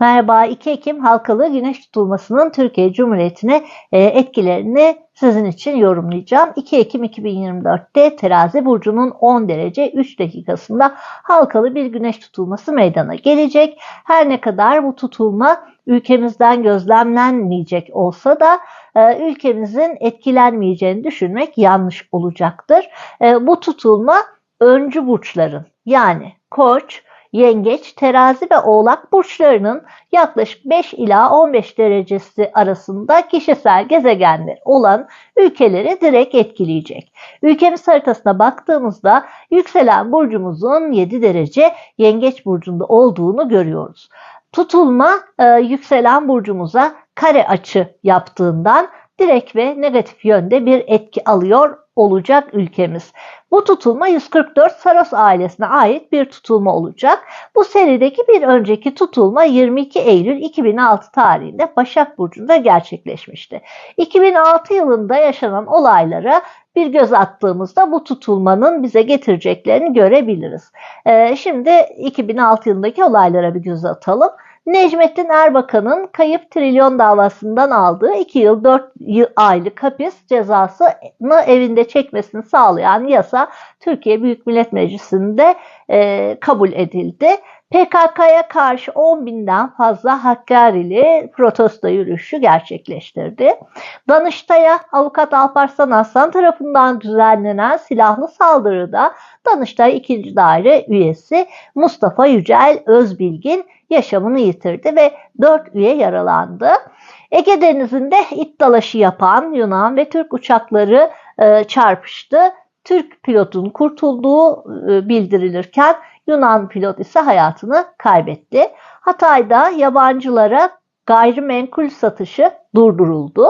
Merhaba 2 Ekim halkalı güneş tutulmasının Türkiye Cumhuriyeti'ne e, etkilerini sizin için yorumlayacağım. 2 Ekim 2024'te terazi burcunun 10 derece 3 dakikasında halkalı bir güneş tutulması meydana gelecek. Her ne kadar bu tutulma ülkemizden gözlemlenmeyecek olsa da e, ülkemizin etkilenmeyeceğini düşünmek yanlış olacaktır. E, bu tutulma öncü burçların yani koç, yengeç, terazi ve oğlak burçlarının yaklaşık 5 ila 15 derecesi arasında kişisel gezegenler olan ülkeleri direkt etkileyecek. Ülkemiz haritasına baktığımızda yükselen burcumuzun 7 derece yengeç burcunda olduğunu görüyoruz. Tutulma e, yükselen burcumuza kare açı yaptığından direkt ve negatif yönde bir etki alıyor olacak ülkemiz. Bu tutulma 144 Saros ailesine ait bir tutulma olacak. Bu serideki bir önceki tutulma 22 Eylül 2006 tarihinde Başak Burcu'nda gerçekleşmişti. 2006 yılında yaşanan olaylara bir göz attığımızda bu tutulmanın bize getireceklerini görebiliriz. Ee, şimdi 2006 yılındaki olaylara bir göz atalım. Necmettin Erbakan'ın kayıp trilyon davasından aldığı 2 yıl 4 aylık hapis cezasını evinde çekmesini sağlayan yasa Türkiye Büyük Millet Meclisi'nde e, kabul edildi. PKK'ya karşı 10 binden fazla Hakkari'li protesto yürüyüşü gerçekleştirdi. Danıştay'a avukat Alparslan Aslan tarafından düzenlenen silahlı saldırıda Danıştay 2. Daire üyesi Mustafa Yücel Özbilgin yaşamını yitirdi ve 4 üye yaralandı. Ege Denizi'nde it dalaşı yapan Yunan ve Türk uçakları e, çarpıştı. Türk pilotun kurtulduğu e, bildirilirken Yunan pilot ise hayatını kaybetti. Hatay'da yabancılara gayrimenkul satışı durduruldu.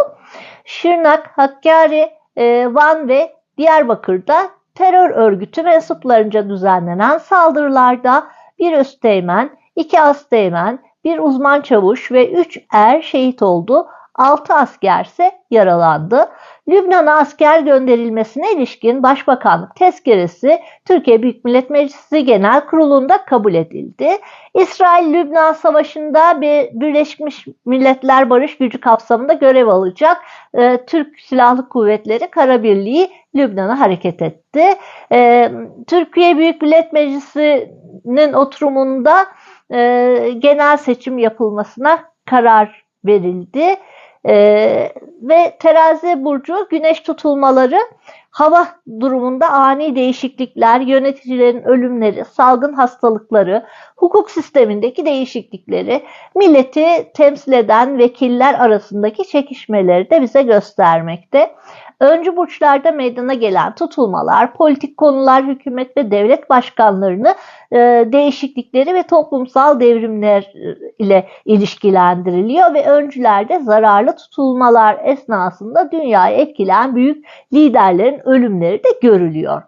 Şırnak, Hakkari, e, Van ve Diyarbakır'da terör örgütü mensuplarınca düzenlenen saldırılarda bir üsteğmen, iki asteğmen, bir uzman çavuş ve üç er şehit oldu. 6 askerse yaralandı. Lübnan'a asker gönderilmesine ilişkin Başbakanlık tezkeresi Türkiye Büyük Millet Meclisi Genel Kurulu'nda kabul edildi. İsrail-Lübnan Savaşı'nda bir Birleşmiş Milletler Barış Gücü kapsamında görev alacak e, Türk Silahlı Kuvvetleri Kara Birliği Lübnan'a hareket etti. E, Türkiye Büyük Millet Meclisi'nin oturumunda e, genel seçim yapılmasına karar verildi. Ee, ve terazi burcu güneş tutulmaları hava durumunda ani değişiklikler, yöneticilerin ölümleri, salgın hastalıkları, hukuk sistemindeki değişiklikleri, milleti temsil eden vekiller arasındaki çekişmeleri de bize göstermekte. Öncü burçlarda meydana gelen tutulmalar, politik konular, hükümet ve devlet başkanlarını e, değişiklikleri ve toplumsal devrimler e, ile ilişkilendiriliyor ve öncülerde zararlı tutulmalar esnasında dünyayı etkileyen büyük liderlerin ölümleri de görülüyor.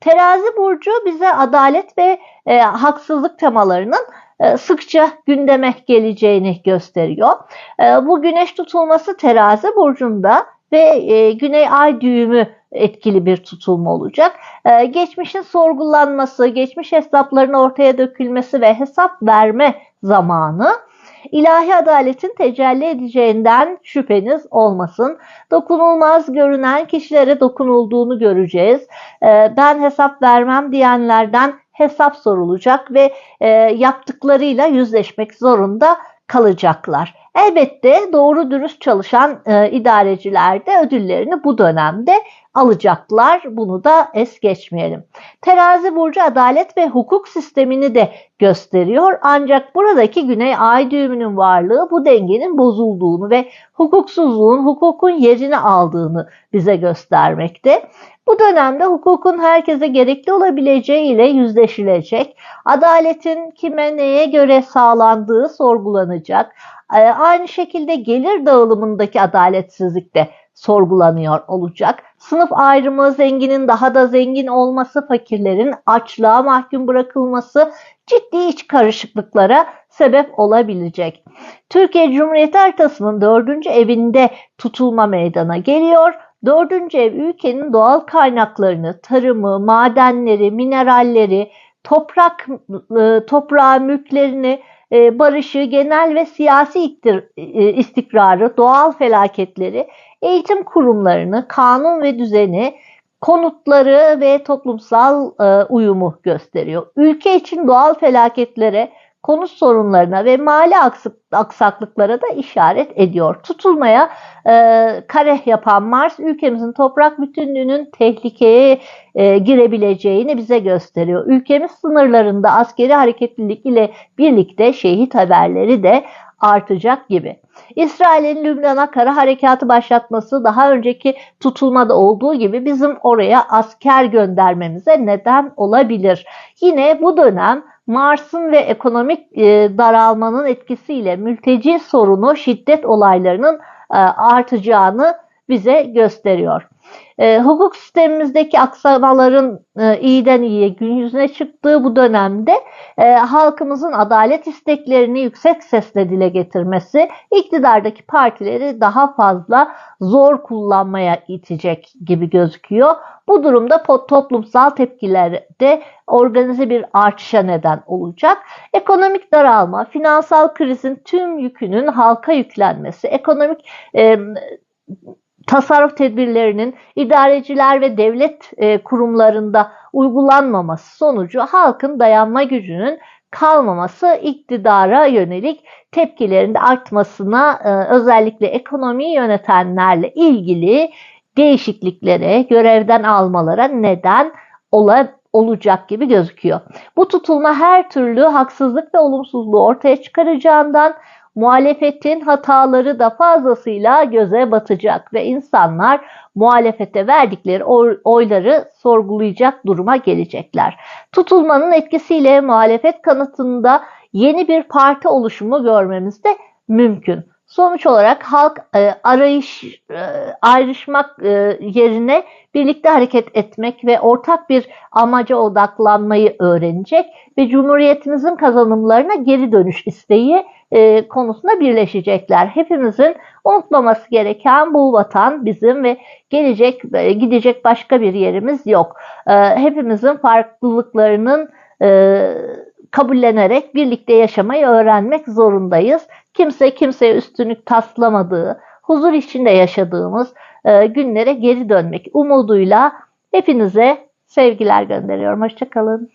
Terazi burcu bize adalet ve e, haksızlık temalarının e, sıkça gündeme geleceğini gösteriyor. E, bu güneş tutulması terazi burcunda ve e, Güney Ay düğümü etkili bir tutulma olacak. Geçmişin sorgulanması, geçmiş hesapların ortaya dökülmesi ve hesap verme zamanı ilahi adaletin tecelli edeceğinden şüpheniz olmasın. Dokunulmaz görünen kişilere dokunulduğunu göreceğiz. E, ben hesap vermem diyenlerden hesap sorulacak ve e, yaptıklarıyla yüzleşmek zorunda kalacaklar. Elbette doğru dürüst çalışan e, idareciler de ödüllerini bu dönemde alacaklar. Bunu da es geçmeyelim. Terazi burcu adalet ve hukuk sistemini de gösteriyor. Ancak buradaki Güney Ay düğümünün varlığı bu dengenin bozulduğunu ve hukuksuzluğun hukukun yerini aldığını bize göstermekte. Bu dönemde hukukun herkese gerekli olabileceği ile yüzleşilecek, adaletin kime neye göre sağlandığı sorgulanacak, aynı şekilde gelir dağılımındaki adaletsizlik de sorgulanıyor olacak. Sınıf ayrımı, zenginin daha da zengin olması, fakirlerin açlığa mahkum bırakılması ciddi iç karışıklıklara sebep olabilecek. Türkiye Cumhuriyeti haritasının dördüncü evinde tutulma meydana geliyor. Dördüncü ev ülkenin doğal kaynaklarını, tarımı, madenleri, mineralleri, toprak, e, toprağı, mülklerini, barışı, genel ve siyasi e, istikrarı, doğal felaketleri, eğitim kurumlarını, kanun ve düzeni, konutları ve toplumsal e, uyumu gösteriyor. Ülke için doğal felaketlere, konut sorunlarına ve mali aksaklıklara da işaret ediyor. Tutulmaya e, kare yapan Mars ülkemizin toprak bütünlüğünün tehlikeye e, girebileceğini bize gösteriyor. Ülkemiz sınırlarında askeri hareketlilik ile birlikte şehit haberleri de artacak gibi. İsrail'in Lübnan'a kara harekatı başlatması daha önceki tutulmada olduğu gibi bizim oraya asker göndermemize neden olabilir. Yine bu dönem Mars'ın ve ekonomik e, daralmanın etkisiyle mülteci sorunu şiddet olaylarının e, artacağını bize gösteriyor. E, hukuk sistemimizdeki aksamaların e, iyiden iyiye gün yüzüne çıktığı bu dönemde e, halkımızın adalet isteklerini yüksek sesle dile getirmesi iktidardaki partileri daha fazla zor kullanmaya itecek gibi gözüküyor. Bu durumda toplumsal tepkilerde organize bir artışa neden olacak. Ekonomik daralma, finansal krizin tüm yükünün halka yüklenmesi, ekonomik e, tasarruf tedbirlerinin idareciler ve devlet e, kurumlarında uygulanmaması sonucu halkın dayanma gücünün kalmaması iktidara yönelik tepkilerin artmasına e, özellikle ekonomiyi yönetenlerle ilgili değişikliklere, görevden almalara neden ola, olacak gibi gözüküyor. Bu tutulma her türlü haksızlık ve olumsuzluğu ortaya çıkaracağından muhalefetin hataları da fazlasıyla göze batacak ve insanlar muhalefete verdikleri oyları sorgulayacak duruma gelecekler. Tutulmanın etkisiyle muhalefet kanıtında yeni bir parti oluşumu görmemiz de mümkün. Sonuç olarak halk e, arayış e, ayrışmak e, yerine birlikte hareket etmek ve ortak bir amaca odaklanmayı öğrenecek ve Cumhuriyetimizin kazanımlarına geri dönüş isteği e, konusunda birleşecekler. Hepimizin unutmaması gereken bu vatan bizim ve gelecek e, gidecek başka bir yerimiz yok. E, hepimizin farklılıklarının e, kabullenerek birlikte yaşamayı öğrenmek zorundayız. Kimse kimseye üstünlük taslamadığı, huzur içinde yaşadığımız e, günlere geri dönmek umuduyla hepinize sevgiler gönderiyorum. Hoşçakalın.